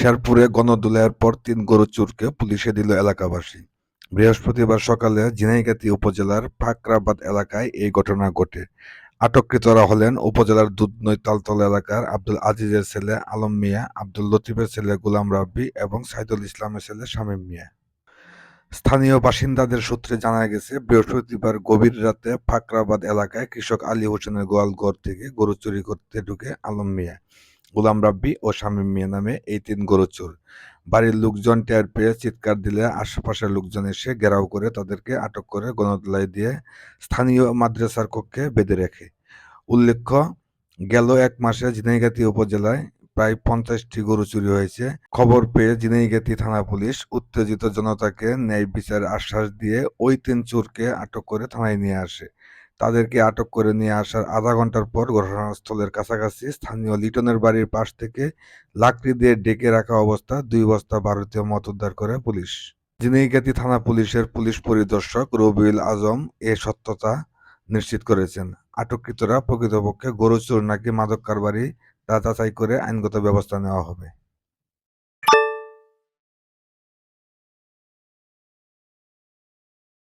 শেরপুরে গণদোলাইয়ের পর তিন গরু চোরকে পুলিশে দিল এলাকাবাসী। বৃহস্পতিবার সকালে ঝিনাইগাতী উপজেলার ফাকরাবাদ এলাকায় এই ঘটনা ঘটে। আটককৃতরা হলেন উপজেলার দুধনৈ তালতলা এলাকার আব্দুল আজিজের ছেলে আলম মিয়া, আব্দুল লতিফের ছেলে গোলাম রাব্বি এবং সাইদুল ইসলামের ছেলে শামীম মিয়া। স্থানীয় বাসিন্দাদের সূত্রে জানা গেছে, বৃহস্পতিবার গভীর রাতে ফাকরাবাদ এলাকায় কৃষক আলী হোসেনের গোয়ালঘর থেকে গরু চুরি করতে ঢুকে আলম মিয়া। গোলাম রাব্বি ও শামীম মিয়া নামে এই তিন গরু চোর। বাড়ির লোকজন টের পেয়ে চিৎকার দিলে আশেপাশের লোকজন এসে ঘেরাও করে তাদেরকে আটক করে গণতলায় দিয়ে স্থানীয় মাদ্রাসার কক্ষে বেঁধে রাখে। উল্লেখ্য, গেল এক মাসে ঝিনাইগাতী উপজেলায় প্রায় পঞ্চাশটি গরু চুরি হয়েছে। খবর পেয়ে ঝিনাইগাতী থানা পুলিশ উত্তেজিত জনতাকে ন্যায় বিচারের আশ্বাস দিয়ে ওই তিন চোরকে আটক করে থানায় নিয়ে আসে। তাদেরকে আটক করে নিয়ে আসার আধা ঘণ্টার পর ঘটনাস্থলের কাছাকাছি স্থানীয় লিটনের বাড়ির পাশ থেকে লাকড়ি দিয়ে ডেকে রাখা অবস্থা দুই বস্তা ভারতীয় মত উদ্ধার করে পুলিশ। ঝিনাইগাতী থানা পুলিশের পুলিশ পরিদর্শক রবিউল আজম এ সত্যতা নিশ্চিত করেছেন। আটককৃতরা প্রকৃতপক্ষে গরু চোর নাকি মাদক কারবারি তা যাচাই করে আইনগত ব্যবস্থা নেওয়া হবে।